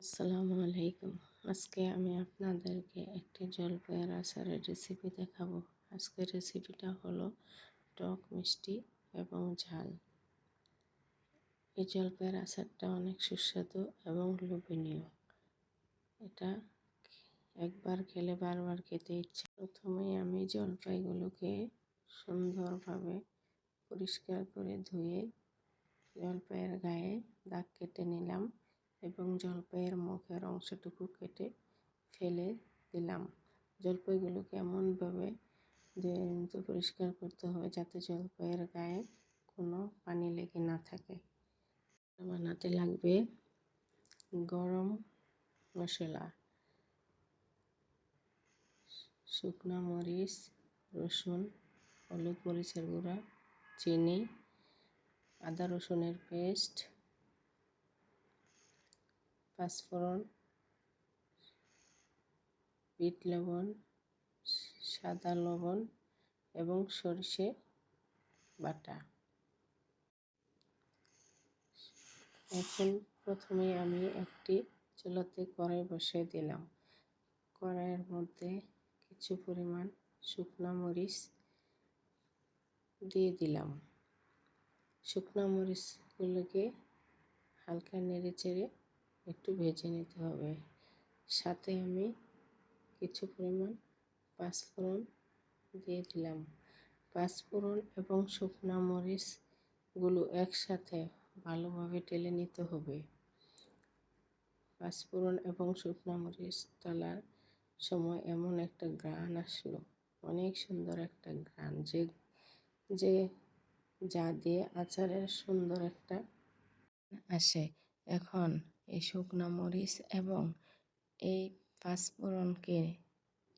আসসালামু আলাইকুম। আজকে আমি আপনাদেরকে একটি জলপাইয়ের আচারের রেসিপি দেখাবো। আজকের রেসিপিটা হলো টক মিষ্টি এবং ঝাল। এই জলপাইয়ের আচারটা অনেক সুস্বাদু এবং লোভনীয়। এটা একবার খেলে বারবার খেতে ইচ্ছে। প্রথমেই আমি জলপাইগুলোকে সুন্দরভাবে পরিষ্কার করে ধুয়ে জলপাইয়ের গায়ে দাগ কেটে নিলাম। এবং জলপাইয়ের মুখের অংশটুকু কেটে ফেলে দিলাম। জলপাইগুলোকে এমনভাবে পরিষ্কার করতে হবে যাতে জলপাইয়ের গায়ে কোনো পানি লেগে না থাকে। বানাতে লাগবে গরম মশলা, শুকনো মরিচ, রসুন, হলুদ মরিচের গুঁড়া, চিনি, আদা রসুনের পেস্ট পাঁচফোড়ন, বিট লবণ, সাদা লবণ এবং সরষে বাটা। এখন প্রথমে আমি একটি চুলাতে কড়াই বসিয়ে দিলাম। কড়াইয়ের মধ্যে কিছু পরিমাণ শুকনা মরিচ দিয়ে দিলাম। শুকনা মরিচগুলোকে হালকা নেড়ে চেড়ে একটু ভেজে নিতে হবে। সাথে আমি কিছু পরিমাণ পাঁচফোড়ন দিয়ে দিলাম। পাঁচফোড়ন এবং শুকনো মরিচগুলো একসাথে ভালোভাবে টেলে নিতে হবে। পাঁচফোড়ন এবং শুকনো মরিচ তোলার সময় এমন একটা গ্রান আসলো, অনেক সুন্দর একটা গ্রান যে যে, যা দিয়ে আচারের সুন্দর একটা আসে। এখন এই শুকনো মরিচ এবং এই পাঁচফোড়নকে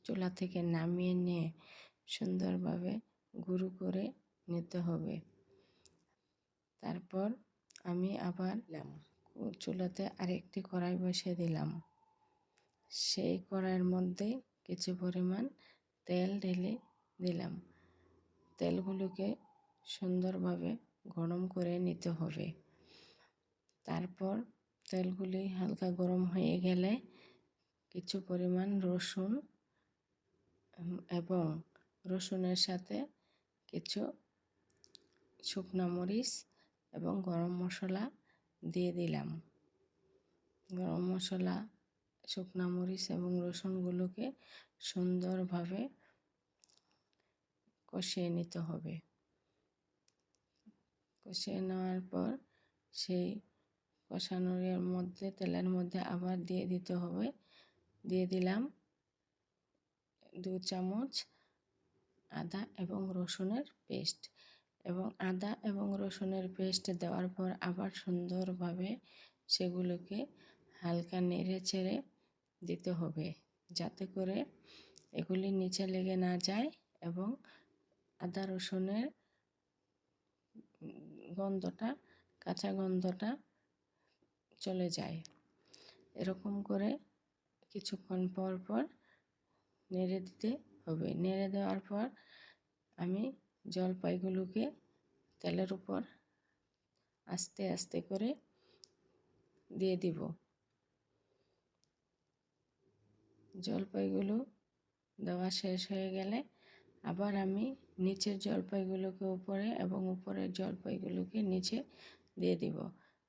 চুলা থেকে নামিয়ে নিয়ে সুন্দরভাবে গুঁড়ো করে নিতে হবে। তারপর আমি আবার চুলাতে আরেকটি কড়াই বসিয়ে দিলাম। সেই কড়াইয়ের মধ্যে কিছু পরিমাণ তেল ঢেলে দিলাম। তেলগুলোকে সুন্দরভাবে গরম করে নিতে হবে। তারপর তেলগুলি হালকা গরম হয়ে গেলে কিছু পরিমাণ রসুন এবং রসুনের সাথে কিছু শুকনো মরিচ এবং গরম মশলা দিয়ে দিলাম। গরম মশলা, শুকনো মরিচ এবং রসুনগুলোকে সুন্দরভাবে কষিয়ে নিতে হবে। কষিয়ে নেওয়ার পর সেই কষানোর মধ্যে, তেলের মধ্যে আবার দিয়ে দিতে হবে। দিয়ে দিলাম দু চামচ আদা এবং রসুনের পেস্ট। এবং আদা এবং রসুনের পেস্ট দেওয়ার পর আবার সুন্দরভাবে সেগুলোকে হালকা নেড়ে ছেড়ে দিতে হবে, যাতে করে এগুলি নিচে লেগে না যায় এবং আদা রসুনের গন্ধটা, কাঁচা গন্ধটা চলে যায়। এরকম করে কিছুক্ষণ পর পর নেড়ে দিতে হবে। নেড়ে দেওয়ার পর আমি জলপাইগুলোকে তেলের উপর আস্তে আস্তে করে দিয়ে দিব। জলপাইগুলো দেওয়া শেষ হয়ে গেলে আবার আমি নিচের জলপাইগুলোকে উপরে এবং উপরের জলপাইগুলোকে নিচে দিয়ে দিব।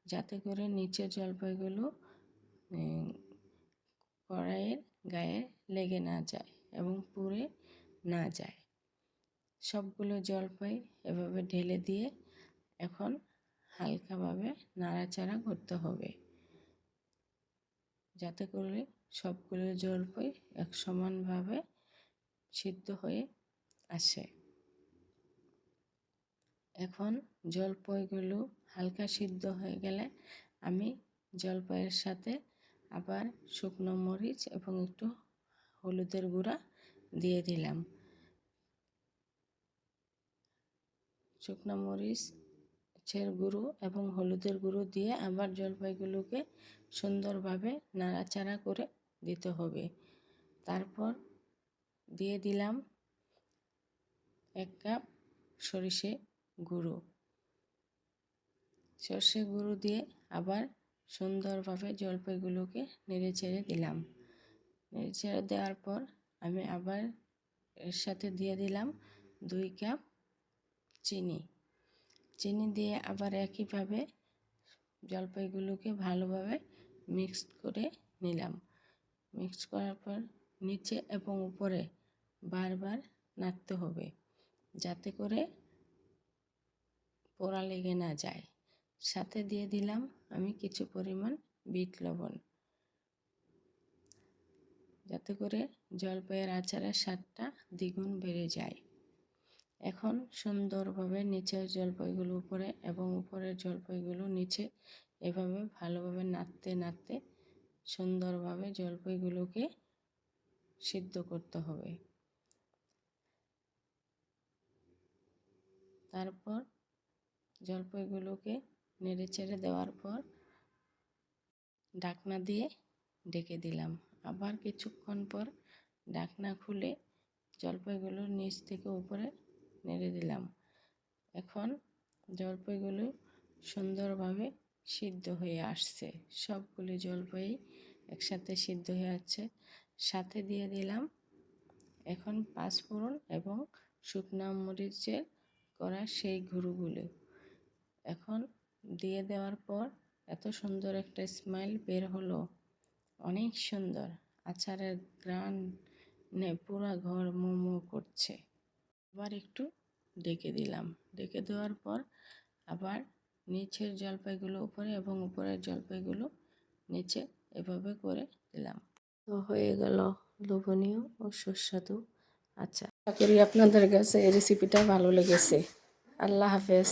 যাতে করে নিচের জলপাইগুলো কড়াইয়ের গায়ে লেগে না যায় এবং পুড়ে না যায়। সবগুলো জলপাই এভাবে ঢেলে দিয়ে এখন হালকাভাবে নাড়াচাড়া করতে হবে। যাতে করে সবগুলো জলপাই এক সমানভাবে সিদ্ধ হয়ে আসে। এখন জলপাইগুলো হালকা সিদ্ধ হয়ে গেলে আমি জলপাইয়ের সাথে আবার শুকনো মরিচ এবং একটু হলুদের গুঁড়া দিয়ে দিলাম। শুকনো মরিচের গুঁড়ো এবং হলুদের গুঁড়ো দিয়ে আবার জলপাইগুলোকে সুন্দরভাবে নাড়াচাড়া করে দিতে হবে। তারপর দিয়ে দিলাম এক কাপ সরিষে গুঁড়ো সর্ষে গুঁড়ো দিয়ে আবার সুন্দরভাবে জলপাইগুলোকে নেড়ে ছেড়ে দিলাম। নেড়ে ছেড়ে দেওয়ার পর আমি আবার এর সাথে দিয়ে দিলাম দুই কাপ চিনি। চিনি দিয়ে আবার একইভাবে জলপাইগুলোকে ভালোভাবে মিক্সড করে নিলাম। মিক্স করার পর নিচে এবং উপরে বারবার নাড়তে হবে। যাতে করে পোড়া লেগে না যায়। সাথে দিয়ে দিলাম আমি কিছু পরিমাণ বিট লবণ। যাতে করে জলপাইয়ের আচারের স্বাদটা দ্বিগুণ বেড়ে যায়। এখন সুন্দরভাবে নিচের জলপাইগুলো উপরে এবং উপরের জলপাইগুলো নিচে এভাবে ভালোভাবে নাড়তে নাড়তে সুন্দরভাবে জলপাইগুলোকে সিদ্ধ করতে হবে। তারপর জলপাইগুলোকে নেড়ে চেড়ে দেওয়ার পর ঢাকনা দিয়ে ডেকে দিলাম। আবার কিছুক্ষণ পর ঢাকনা খুলে জলপাইগুলোর নিচ থেকে উপরে নেড়ে দিলাম। এখন জলপাইগুলো সুন্দরভাবে সিদ্ধ হয়ে আসছে। সবগুলি জলপাই একসাথে সিদ্ধ হয়ে যাচ্ছে সাথে দিয়ে দিলাম এখন পাঁচফোড়ন এবং শুকনা মরিচের করা সেই গুঁড়োগুলো। এখন দিয়ে দেওয়ার পর এত সুন্দর একটা স্মাইল বের হলো। অনেক সুন্দর। আচারের গ্রান নে পুরা ঘর মোমো করছে। আবার একটু ডেকে দিলাম। ডেকে দেওয়ার পর আবার নিচের জলপাইগুলো উপরে এবং উপরের জলপাইগুলো নিচে এভাবে করে দিলাম। তো হয়ে গেল লোভনীয় ও সুস্বাদু আচ্ছা আশা করি আপনাদের কাছে এই রেসিপিটা ভালো লেগেছে। আল্লাহ হাফেজ।